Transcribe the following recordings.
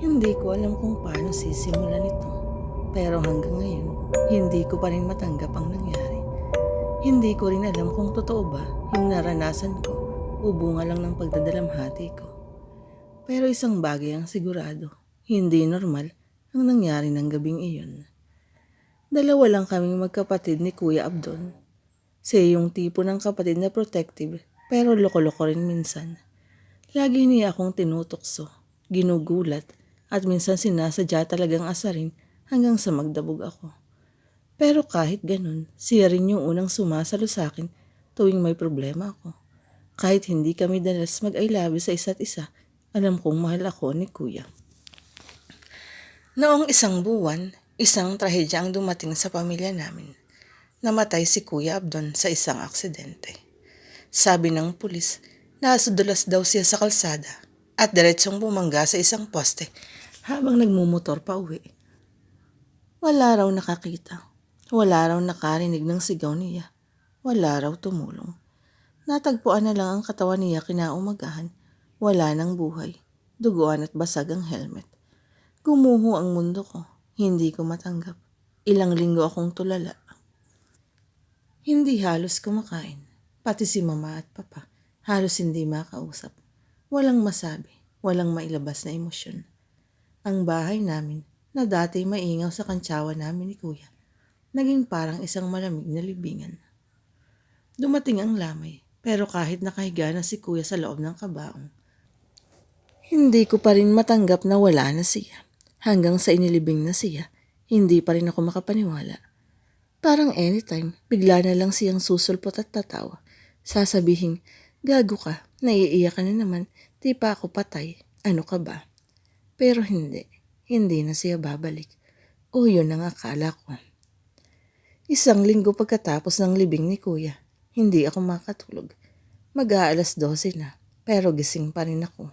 Hindi ko alam kung paano sisimulan ito. Pero hanggang ngayon, hindi ko pa rin matanggap ang nangyari. Hindi ko rin alam kung totoo ba yung naranasan ko o bunga lang ng pagdadalamhati ko. Pero isang bagay ang sigurado, hindi normal ang nangyari ng gabing iyon. Dalawa lang kaming magkapatid ni Kuya Abdon. Siya yung tipo ng kapatid na protective pero loko-loko rin minsan. Lagi niya akong tinutokso, ginugulat at minsan sinasadya talagang asarin hanggang sa magdabog ako. Pero kahit ganun, siya rin yung unang sumasalo sa akin tuwing may problema ako. Kahit hindi kami dalas mag-I love sa isa't isa, alam kong mahal ako ni Kuya. Noong isang buwan, isang trahedya ang dumating sa pamilya namin. Namatay si Kuya Abdon sa isang aksidente. Sabi ng pulis, nasudulas daw siya sa kalsada at diretsong bumangga sa isang poste habang nagmumotor pa uwi. Wala raw nakakita. Wala raw nakarinig ng sigaw niya. Wala raw tumulong. Natagpuan na lang ang katawan niya kinaumagahan. Wala nang buhay. Duguan at basag ang helmet. Gumuho ang mundo ko. Hindi ko matanggap. Ilang linggo akong tulala. Hindi halos kumakain. Pati si mama at papa. Halos hindi makausap. Walang masabi. Walang mailabas na emosyon. Ang bahay namin, na dati maingaw sa kantsawa namin ni kuya, naging parang isang malamig na libingan. Dumating ang lamay, pero kahit nakahiga na si kuya sa loob ng kabaong, hindi ko pa rin matanggap na wala na siya. Hanggang sa inilibing na siya, hindi pa rin ako makapaniwala. Parang anytime, bigla na lang siyang susulpot at tatawa. Sasabihin, gago ka, naiiyak ka na naman, di pa ako patay, ano ka ba? Pero hindi, hindi na siya babalik. O yun ang akala ko. Isang linggo pagkatapos ng libing ni kuya, hindi ako makatulog. Mag-aalas 12 na, pero gising pa rin ako.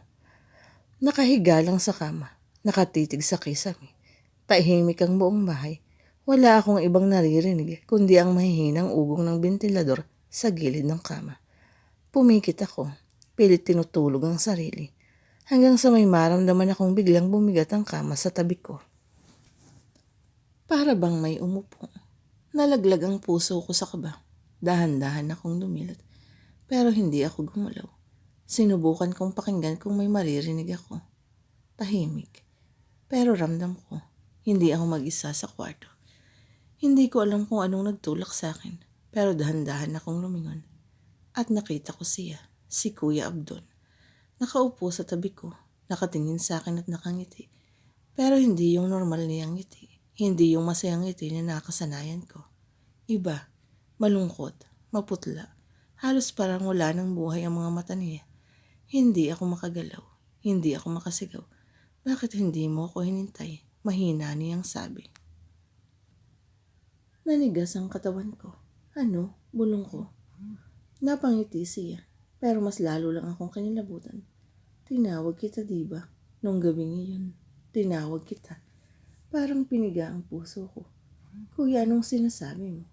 Nakahiga lang sa kama, nakatitig sa kisame. Tahimik ang buong bahay. Wala akong ibang naririnig kundi ang mahihinang ugong ng ventilador sa gilid ng kama. Pumikit ako, pilit tinutulog ang sarili. Hanggang sa may maramdaman akong biglang bumigat ang kama sa tabi ko. Para bang may umupo. Nalaglag ang puso ko sa kaba. Dahan-dahan akong dumilat. Pero hindi ako gumalaw. Sinubukan kong pakinggan kung may maririnig ako. Tahimik. Pero ramdam ko, hindi ako mag-isa sa kwarto. Hindi ko alam kung anong nagtulak sa akin. Pero dahan-dahan akong lumingon. At nakita ko siya, si Kuya Abdon. Nakaupo sa tabi ko, nakatingin sa akin at nakangiti. Pero hindi yung normal niyang ngiti. Hindi yung masayang ngiti na nakasanayan ko. Iba, malungkot, maputla. Halos parang wala ng buhay ang mga mata niya. Hindi ako makagalaw. Hindi ako makasigaw. Bakit hindi mo ako hinintay? Mahina niyang sabi. Nanigas ang katawan ko. Ano? Bulong ko. Napangiti siya. Pero mas lalo lang akong kinilabutan. Tinawag kita, diba? Nung gabing iyon. Tinawag kita. Parang piniga ang puso ko. Kuya, anong sinasabi mo?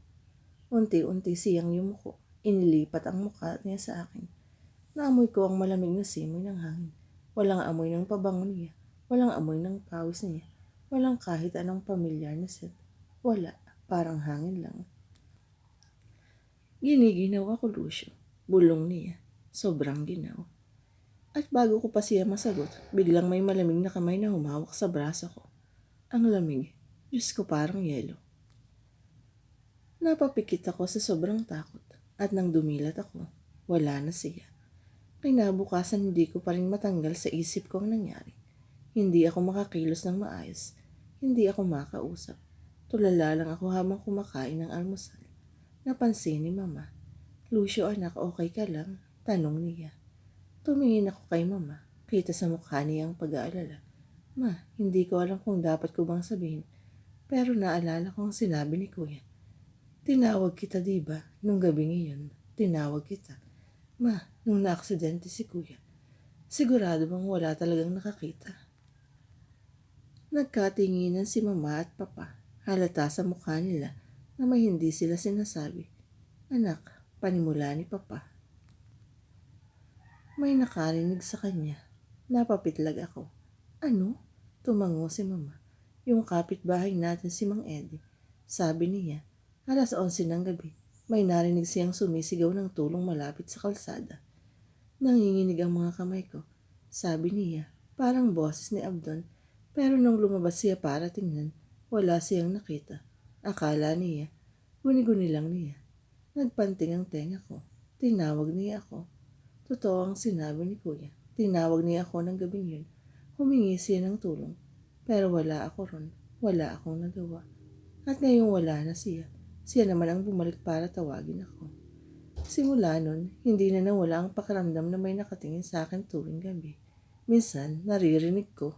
Unti-unti siyang yumuko. Inilipat ang mukha niya sa akin. Naamoy ko ang malamig na simoy ng hangin. Walang amoy ng pabango niya. Walang amoy ng pawis niya. Walang kahit anong pamilyar na set. Wala. Parang hangin lang. Giniginaw ako, Lucio. Bulong niya. Sobrang ginaw. At bago ko pa siya masagot, biglang may malamig na kamay na humawak sa braso ko. Ang lamig. Diyos ko parang yelo. Napapikit ako sa sobrang takot at nang dumilat ako, wala na siya. Kinabukasan hindi ko pa rin matanggal sa isip ko ang nangyari. Hindi ako makakilos ng maayos. Hindi ako makausap. Tulala lang ako habang kumakain ng almusal. Napansin ni mama. Lucio anak, okay ka lang? Tanong niya. Tumingin ako kay mama. Kita sa mukha niya ang pag-aalala. Ma, hindi ko alam kung dapat ko bang sabihin. Pero naalala ko ang sinabi ni kuya. Tinawag kita diba nung gabi ngayon. Tinawag kita. Ma, nung naaksidente si kuya. Sigurado bang wala talagang nakakita? Nagkatinginan si mama at papa. Halata sa mukha nila na may hindi sila sinasabi. Anak, panimula ni papa. May nakarinig sa kanya. Napapitlag ako. Ano? Tumango si mama. Yung kapitbahay natin si Mang Eddie. Sabi niya, alas 11 ng gabi, may narinig siyang sumisigaw ng tulong malapit sa kalsada. Nanginginig ang mga kamay ko. Sabi niya, parang boses ni Abdon. Pero nung lumabas siya para tingnan, wala siyang nakita. Akala niya, guni-guni lang niya. Nagpanting ang tenga ko. Tinawag niya ako. Totoo ang sinabi ni kuya. Tinawag niya ako ng gabing yun. Humingi siya ng tulong. Pero wala ako ron. Wala akong nagawa. At ngayong wala na siya. Siya naman ang bumalik para tawagin ako. Simula nun, hindi na nawala ang pakiramdam na may nakatingin sa akin tuwing gabi. Minsan, naririnig ko.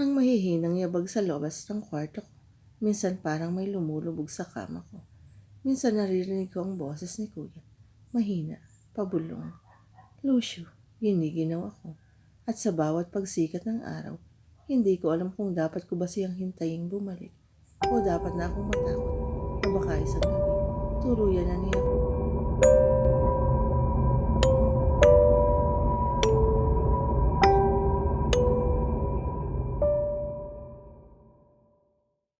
Ang mahihinang yabag sa lobas ng kwarto ko. Minsan parang may lumulubog sa kama ko. Minsan naririnig ko ang boses ni kuya. Mahina, pabulong. Lucio, giniginaw ako. At sa bawat pagsikat ng araw, hindi ko alam kung dapat ko ba siyang hintayin bumalik o dapat na akong matakot o baka isang gabi, tuluyan na niya